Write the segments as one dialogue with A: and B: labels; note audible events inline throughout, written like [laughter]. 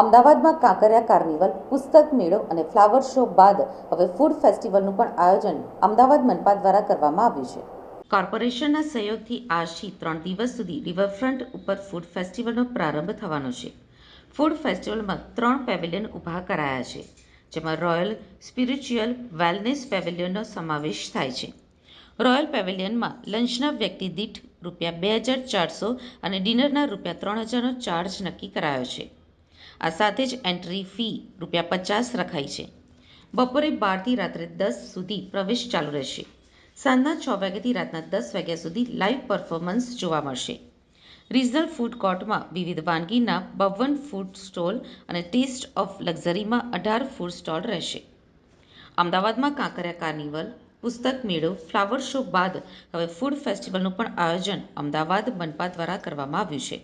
A: અમદાવાદમાં કાંકરિયા કાર્નિવલ, પુસ્તક મેળો અને ફ્લાવર શો બાદ હવે ફૂડ ફેસ્ટિવલનું પણ આયોજન અમદાવાદ મનપા દ્વારા કરવામાં આવ્યું છે. કોર્પોરેશનના સહયોગથી આજથી ત્રણ દિવસ સુધી રિવરફ્રન્ટ ઉપર ફૂડ ફેસ્ટિવલનો પ્રારંભ થવાનો છે. ફૂડ ફેસ્ટિવલમાં ત્રણ પેવેલિયન ઊભા કરાયા છે, જેમાં રોયલ સ્પિરિચ્યુઅલ વેલનેસ પેવેલિયનનો સમાવેશ થાય છે. રોયલ પેવેલિયનમાં લંચના વ્યક્તિ દીઠ રૂપિયા બે હજાર ચારસો અને ડિનરના રૂપિયા ત્રણ હજારનો ચાર્જ નક્કી કરાયો છે. આ સાથે જ એન્ટ્રી ફી રૂપિયા પચાસ રખાઈ છે. બપોરે બારથી રાત્રે દસ સુધી પ્રવેશ ચાલુ રહેશે. સાંજના છ વાગ્યાથી રાતના દસ વાગ્યા સુધી લાઈવ પરફોર્મન્સ જોવા મળશે. રિઝનલ ફૂડ કોર્ટમાં વિવિધ વાનગીના બાવન ફૂડ સ્ટોલ અને ટેસ્ટ ઓફ લક્ઝરીમાં અઢાર ફૂડ સ્ટોલ રહેશે. અમદાવાદમાં કાંકરિયા કાર્નિવલ, પુસ્તક મેળો ફ્લાવર શો બાદ હવે ફૂડ ફેસ્ટિવલનું પણ આયોજન અમદાવાદ મનપા દ્વારા કરવામાં આવ્યું છે.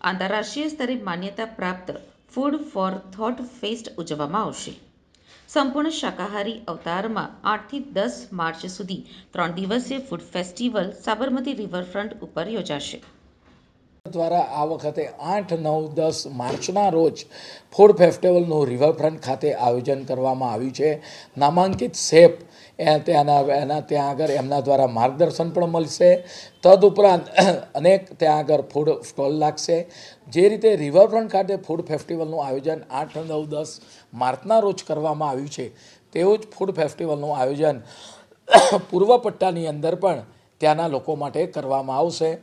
A: આંતરરાષ્ટ્રીય સ્તરે માન્યતા પ્રાપ્ત ફૂડ ફોર થોટ ફેસ્ટ ઉજવવામાં આવશે. સંપૂર્ણ શાકાહારી અવતારમાં આઠથી દસ માર્ચ સુધી ત્રણ દિવસીય ફૂડ ફેસ્ટિવલ સાબરમતી રિવરફ્રન્ટ ઉપર યોજાશે.
B: દ્વારા આ વખતે આઠ, નવ, દસ માર્ચના રોજ ફૂડ ફેસ્ટિવલનું રિવરફ્રન્ટ ખાતે આયોજન કરવામાં આવ્યું છે. નામાંકિત એ ત્યાંના, એના ત્યાં આગળ એમના દ્વારા માર્ગદર્શન પણ મળશે. તદઉપરાંત [clears throat] અનેક ત્યાં આગળ ફૂડ સ્ટોલ લાગશે. જે રીતે રિવરફ્રન્ટ ખાતે ફૂડ ફેસ્ટિવલનું આયોજન આઠ, નવ, દસ માર્ચના રોજ કરવામાં આવ્યું છે, તેવું જ ફૂડ ફેસ્ટિવલનું આયોજન [clears throat] પૂર્વ પટ્ટાની અંદર પણ ત્યાંના લોકો માટે કરવામાં આવશે.